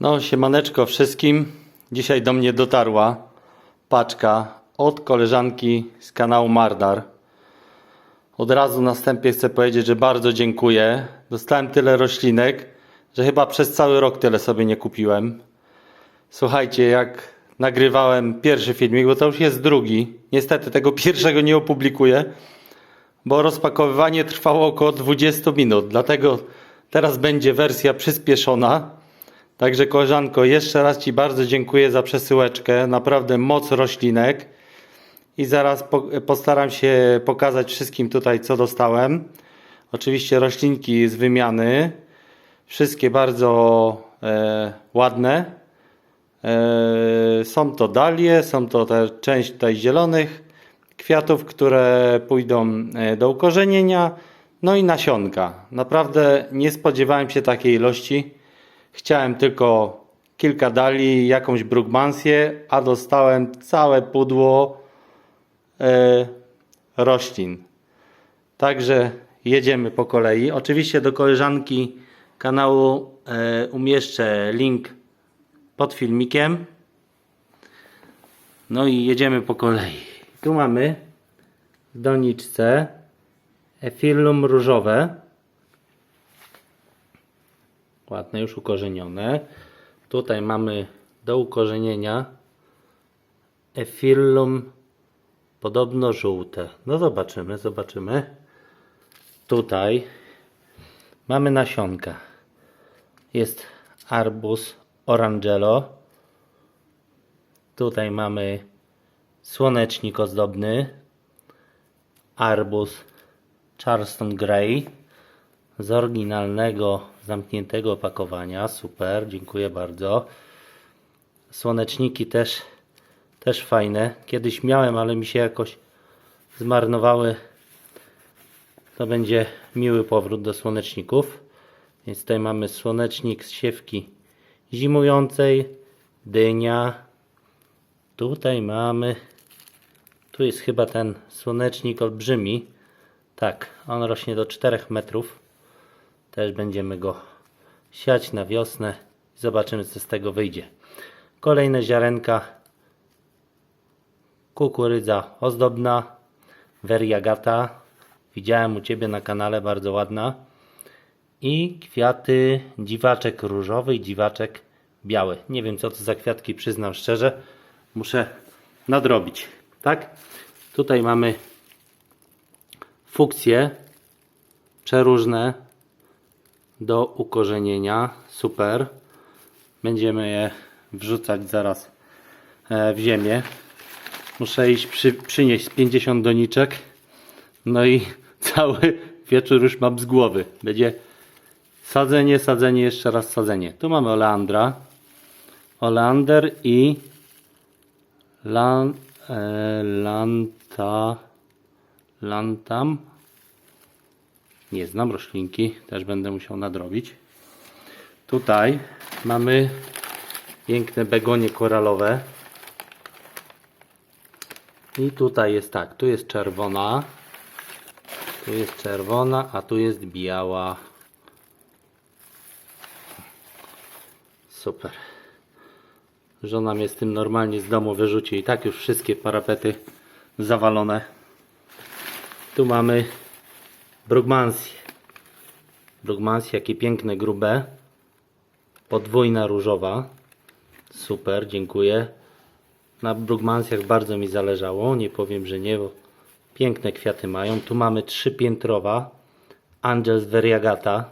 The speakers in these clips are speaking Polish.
No, siemaneczko wszystkim. Dzisiaj do mnie dotarła paczka od koleżanki z kanału Mardar. Od razu na wstępie chcę powiedzieć, że bardzo dziękuję. Dostałem tyle roślinek, że chyba przez cały rok tyle sobie nie kupiłem. Słuchajcie, jak nagrywałem pierwszy filmik, bo to już jest drugi. Niestety tego pierwszego nie opublikuję, bo rozpakowywanie trwało około 20 minut. Dlatego teraz będzie wersja przyspieszona. Także koleżanko, jeszcze raz Ci bardzo dziękuję za przesyłeczkę. Naprawdę moc roślinek. I zaraz po, postaram się pokazać wszystkim tutaj, co dostałem. Oczywiście roślinki z wymiany. Wszystkie bardzo e, ładne. E, są to dalie, są to te część tutaj zielonych kwiatów, które pójdą e, do ukorzenienia. No i nasionka. Naprawdę nie spodziewałem się takiej ilości. Chciałem tylko kilka dali, jakąś brugmansję, a dostałem całe pudło e, roślin. Także jedziemy po kolei. Oczywiście do koleżanki kanału e, umieszczę link pod filmikiem. No i jedziemy po kolei. Tu mamy w doniczce efirlum różowe. Ładne, już ukorzenione. Tutaj mamy do ukorzenienia efirlum podobno żółte. No zobaczymy, zobaczymy. Tutaj mamy nasionka. Jest arbus orangelo. Tutaj mamy słonecznik ozdobny. Arbus Charleston Grey z oryginalnego zamkniętego opakowania. Super, dziękuję bardzo. Słoneczniki też, też fajne. Kiedyś miałem, ale mi się jakoś zmarnowały. To będzie miły powrót do słoneczników. Więc tutaj mamy słonecznik z siewki zimującej, dynia. Tutaj mamy, tu jest chyba ten słonecznik olbrzymi. Tak, on rośnie do 4 metrów. Też będziemy go siać na wiosnę. Zobaczymy, co z tego wyjdzie. Kolejne ziarenka. Kukurydza ozdobna. Veriagata. Widziałem u Ciebie na kanale, bardzo ładna. I kwiaty dziwaczek różowy i dziwaczek biały. Nie wiem, co to za kwiatki, przyznam szczerze. Muszę nadrobić. Tak? Tutaj mamy fukcje przeróżne do ukorzenienia. Super. Będziemy je wrzucać zaraz e, w ziemię. Muszę iść przy, przynieść z 50 doniczek. No i cały wieczór już mam z głowy. Będzie sadzenie, sadzenie, jeszcze raz sadzenie. Tu mamy oleandra. Oleander i lan, e, lanta, lantam. Nie znam roślinki, też będę musiał nadrobić. Tutaj mamy piękne begonie koralowe. I tutaj jest tak, tu jest czerwona, tu jest czerwona, a tu jest biała. Super. Żona mnie z tym normalnie z domu wyrzuci i tak już wszystkie parapety zawalone. Tu mamy Brugmansję. Brugmansję, jakie piękne, grube. Podwójna różowa. Super, dziękuję. Na Brugmansjach bardzo mi zależało, nie powiem, że nie, bo piękne kwiaty mają. Tu mamy trzypiętrowa. Angels Variegata.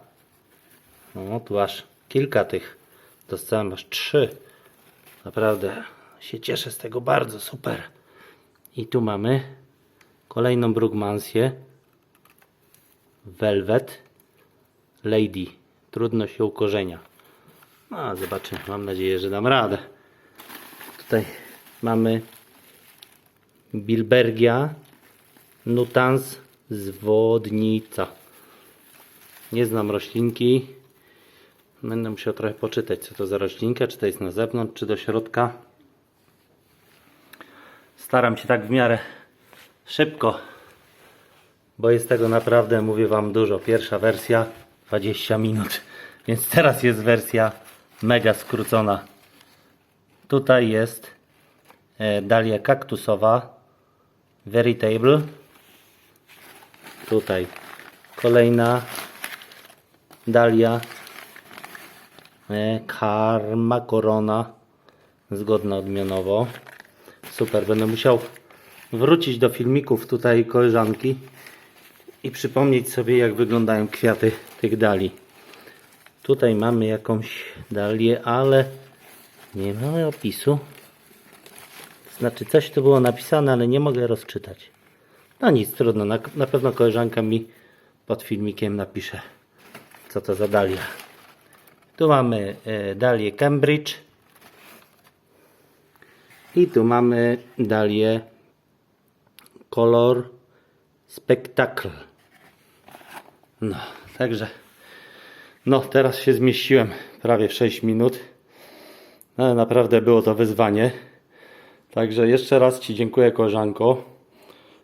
No, tu aż kilka tych. Dostałem aż trzy. Naprawdę się cieszę z tego bardzo, super. I tu mamy kolejną Brugmansję. Velvet Lady. Trudno się ukorzenia. No, zobaczymy. Mam nadzieję, że dam radę. Tutaj mamy Bilbergia Nutans zwodnica. Nie znam roślinki. Będę musiał trochę poczytać, co to za roślinka. Czy to jest na zewnątrz, czy do środka. Staram się tak w miarę szybko bo jest tego naprawdę, mówię Wam, dużo. Pierwsza wersja 20 minut, więc teraz jest wersja mega skrócona. Tutaj jest e, dalia kaktusowa Veritable. Tutaj kolejna dalia e, Karma Corona zgodna odmianowo. Super, będę musiał wrócić do filmików tutaj koleżanki i przypomnieć sobie jak wyglądają kwiaty tych dali. Tutaj mamy jakąś dalię, ale nie mamy opisu. Znaczy coś tu było napisane, ale nie mogę rozczytać. No nic, trudno. Na, na pewno koleżanka mi pod filmikiem napisze, co to za dalia. Tu mamy e, dalię Cambridge. I tu mamy dalię Color Spectacle. No, także no teraz się zmieściłem prawie w 6 minut. No, naprawdę było to wyzwanie. Także jeszcze raz Ci dziękuję koleżanko.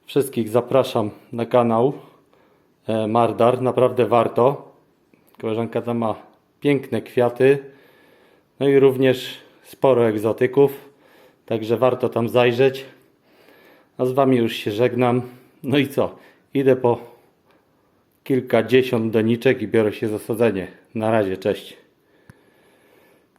Wszystkich zapraszam na kanał e, Mardar. Naprawdę warto. Koleżanka tam ma piękne kwiaty. No i również sporo egzotyków. Także warto tam zajrzeć. A z Wami już się żegnam. No i co? Idę po kilkadziesiąt doniczek i biorę się za sadzenie. Na razie, cześć.